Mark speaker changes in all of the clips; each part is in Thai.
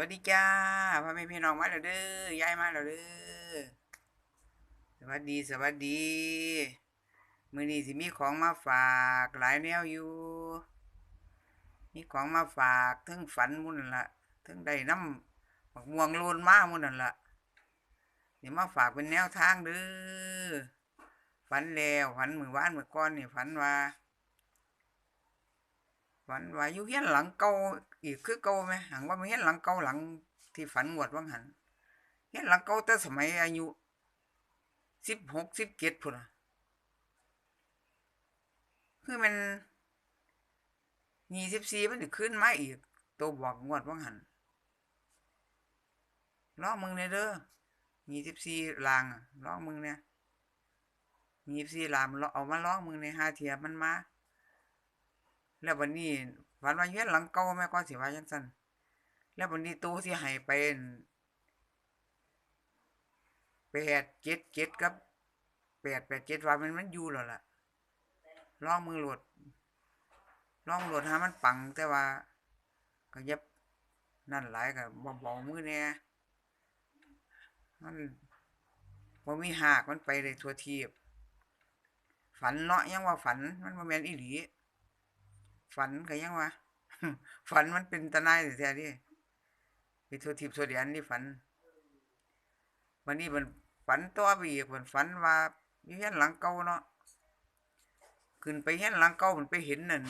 Speaker 1: วัสดีจ้าพ่อแม่พี่น้องมาแล้วเด้อยายมาแล้วเด้อสวัสดีสวัสดีมือนี้สิมีของมาฝากหลายแนวอยู่ มีของมาฝากถึงฝันมุ่นละถึงได้น้ำบักม่วงโลนมาหมุ่นนั่นละนี่มาฝากเป็นแนวทางเด้อฝันแล้วฝันมื้อวานมื้อก่อนนี่ฝันว่าฝันว่าอยู่เฮียนหลังเก่า อีกคือเก่าไหมหังว่าไมันเฮียนหลังเก่าหลังที่ฝันงวดว่างหันเฮียนหลังเก่าแต่สมัยอายุสิบหกสิบเจ็ดพุ่นคือมันยี่สิบสี่มันจะขึ้นมาอีก ตัวบอกงวดว่างหันลองมึงเนี่ยเด้อยี่สิบสี่ลางอะลองมึงเนี่ยยี่สิบสี่ลางเอามาลองมึงในยหาเทียมันมาแล้ววันนี้ ฝันว่าเฮียนหลังเก่าแม่ก็สิว่าจังซั่นแล้ววันนี้ตู้ที่ให้ไปแปดเจ็ดเจ็ดกับแปดแปดเจ็ดว่ามันมันอยู่แล้วล่ะล่องมือโหลดล่องโหลดหามันปังแต่ว่า ก็ย็บนั่นหลายก็บ่เบามือแน่มันบ่มีหากมันไปได้ทั่วทีบฝันเนาะยังว่าฝันมันบ่แม่นอีหลี ฝันก็ยังว่าฝันมันเป็นตะนายแท้ดิไปทัวทิพย์ทัวเดียนนี่ฝันวันนี้มันฝันต่อไปอีกมันฝันว่าอยู่เฮียนหลังเก่าเนาะขึ้นไปเฮียนหลังเก่ามันไปเห็นนั่น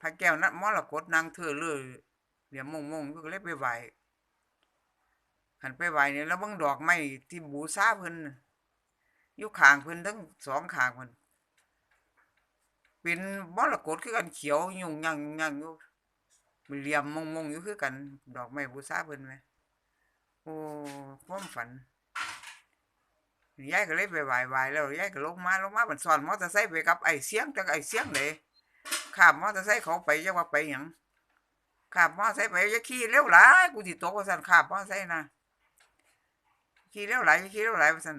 Speaker 1: พระแก้วนัดมรกตนางเธอเลยเดี๋ยวมงมงก็เลยไปไหวหันไปไหวเนี่ยแล้วบิ่งดอกไม้ที่บูชาเพิ่นน่ะอยู่ขางเพิ่นทั้งสองขางเพิ่น เป็นมรกตคือกันเขียวยุ่งยังยังอยู่มันเหลี่ยมมงมงอยู่คือกัน ดอกไม้บูชาเพิ่นไหมโอ้ความฝันยายก็เลยไปไหว้ไหว้แล้วยายก็ลงมาลงมามันสอนมอเตอร์ไซค์ไปกับไอ้เสียงจักไอ้เสียงเลยขับมอเตอร์ไซค์เขาไปจักว่าไปหยังขับมอเตอร์ไซค์ไปจะขี่เร็วหลายกูสิตกว่าซั่นขับมอเตอร์ไซค์นะขี่เร็วหลายขี่เร็วหลายว่าซั่น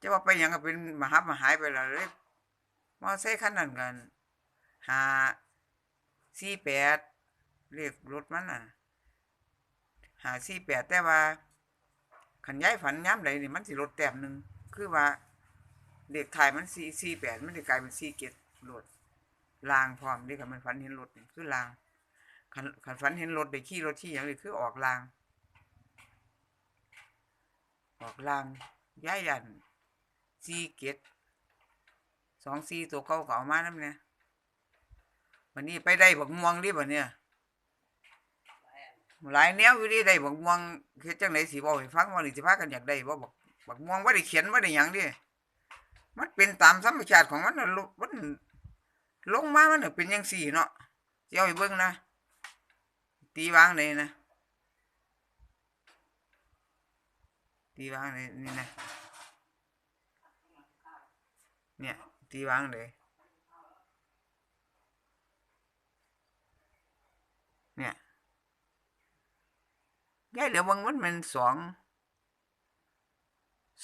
Speaker 1: จะว่าไปหยังก็เป็นมหับมาหายไปแล้วเลย มอไซค์คันนั้นกันหาสี่แปดเลขรถมันน่ะหาสี่แปดแต่ว่าขันย้ายฝันย้ำใดนี่มันสิลดแต้มหนึ่งคือว่าเด็กถ่ายมันสี่สี่แปดมันจะกลายเป็นสี่เจ็ดรถลางพร้อมเด็กขันมันฝันเห็นรถนี่คือลางขันขันฝันเห็นรถได้ขี่รถที่อย่างนี้คือออกลาง ออกลางย้ายยันสี่เจ็ด สองสี่ตัวเก่าเก็เอามานั่นเนี่ยวันนี้ไปได้บักม่วงดิบ่เนี่ยหลายแนวอยู่ดิได้บักม่วงเฮ็ดจังไดสิบอกให้ฟังว่านี่สิพากันอยากได้บ่บักบักม่วงบ่าได้เขียนบ่าได้หยังดิมันเป็นตามธรรมชาติของมันนะลุมันลงมามันน่ะเป็นจังซี่เนาะสิเอาให้เบิ่งนะ ตีวางเลยนะ ตีวางเลยนี่นะเนี่ย ตีวางเลยเนี่ยยายเหลือบางมันเป็นสอง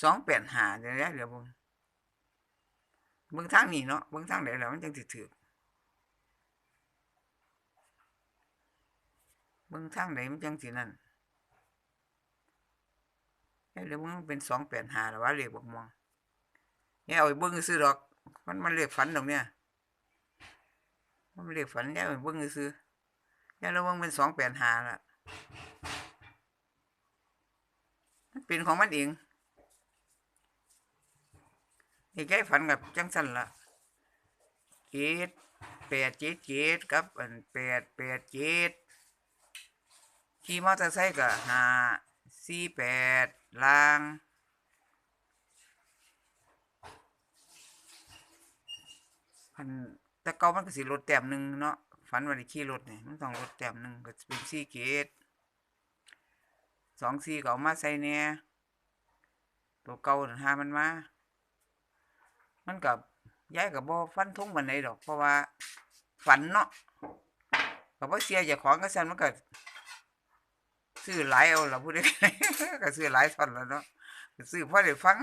Speaker 1: สองแปดหาเดี๋ยวยายเหลือบางเบางทางนี่เนาะเบางทางไหนแล้วมันจังถือถือบางทางไหนมันจังสินั่นยายเหลือบางมันเป็นสองแปดหาหรือว่าเรียกบักมองเนี่ยเอาไปเบิ้งซื้อดอก มันมันเรียกฝันดอกเนี่ยมันเรียกฝันเนี่ยเอาไปเบิ้งซื้อเนี่ยเราเบิ้งเป็นสองแปดหาละมันเป็นของมันเองไอ้แก่ฝันกับจังสันละเจ็ดแปดเจ็ดเจ็ดกับอันแปดแปดเจ็ดขี่มอเตอร์ไซค์กับหาสี่แปดลาง พันแต่เก่ามันก็สิลดแต้มหนึ่งเนาะฝันว่าได้ขี่รถเนี่มันต้องลดแต้มหนึ่งก็เป็นสี่เกตสองสี่ก็เอามาใส่เนี่ยตัวเก่านั่นหามันมา มันกับย้ายกับบ่ฟันทุ่งวันไหนดอก เพราะว่าฝันเนาะกับว่าเสียเจาของก็สั่นมันก็ซื้อหลายเอาละพูดได้ก็ซื้อหลายท่อนแล้วเนาะซื้อพอได้ฟัง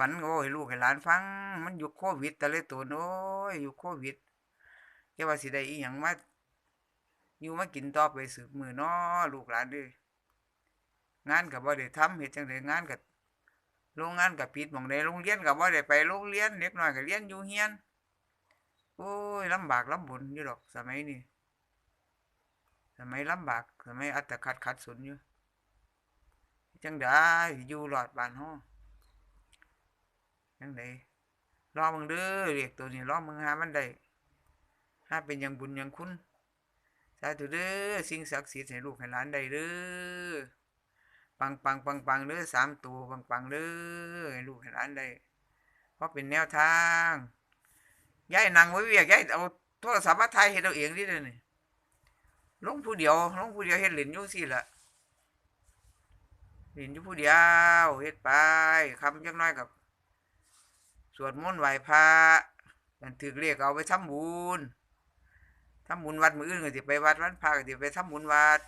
Speaker 1: ฝันก็บอกให้ลูกให้หลานฟัง มันอยู่โควิด แต่เลยตัวน้อยอยู่โควิดแค่ว่าสิได้อีหยังมาอยู่มากินต่อไปสืบมือน้อลูกหลานด้องานก็บ่ได้ทำเฮ็ดจังไดงานก็โรงงานก็ปิดมองใดโรงเรียนก็บ่ได้ไปโรงเรียนเด็กน้อยก็เรียนอยู่เฮียนโอ้ยลำบากลำบนอยู่ดอกสมัยนี้สมัยลำบากสมัยอัตคัดขัดสนอยู่จังได้อยู่รอดบานเฮา จังไดรอมึงเด้อเรียกตัวนี้รอมึงหามันได้หาเป็นยังบุญยังคุณสาธุเด้อสิ่งศักดิ์สิทธิ์ให้ลูกให้หลานได้เด้อปังปังปังปังเด้อสามตัวปังปังเด้อให้ลูกให้หลานได้เพราะเป็นแนวทางย้ายนั่งไว้เวียกย้ายเอาโทรศัพท์มาถ่ายเฮ็ดเอาเองดิเด้อนี่ลงผู้เดียวลงผู้เดียวเฮ็ดเล่นยู่ซี่ล่ะเล่นยู่ผู้เดียวเฮ็ดไปคำจักหน้อยกับ วดมนต์ไหว้พระกันถือเรียกเอาไปทำบุญทำบุญวัดมืออื่นก็สิไปวัดวันพระก็สิไปทำบุญวัด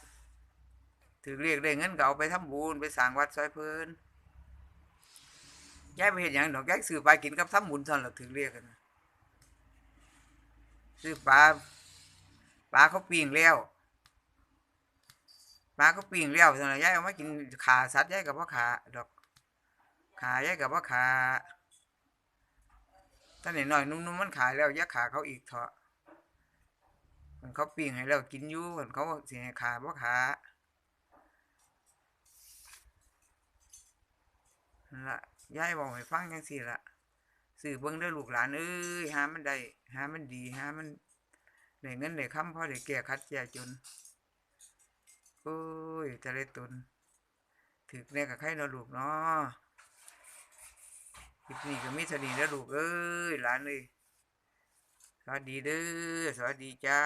Speaker 1: ถือเรียกได้เงินก็เอาไปทำบุญไปสร้างวัดซอยเพิ่นยายไปเห็นอย่างดอกยายซื้อปลากินกับทำบุญท่านั้นล่ะถือเรียกกันซื้อปลาปลาเขาปิ้งแล้วปลาเขาปิ้งแล้วท่านั้นยายเอามากินขาสัตว์ยายกับว่าขาดอกขายายกับว่าขา ถ้าหน่อยๆนุ่มๆมันขายแล้วย่าขาเขาอีกเถอะมันเขาปิ้งให้เรากินอยู่มันเขาเสิให้ขาบ่ขานั่นละยายบอกให้ฟังจังซี่ละสื่อเบิ่งเด้ลูกหลานเอ้ยหามันได้หามันดีหามันได้เงินได้คำพอได้แก้คัดแก้จนโอ้ยจะได้ตนถึกแน่กับใครเนาะลูกเนาะ คลิปนี้ก็มีเท่านี้แล้วลูกเอ้ยหลานเลยสวัสดีเด้อสวัสดีจ้า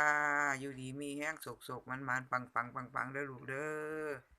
Speaker 1: อยู่ดีมีแห้งสกสกมันมันปังปังปังปังเด้อลูกเด้อ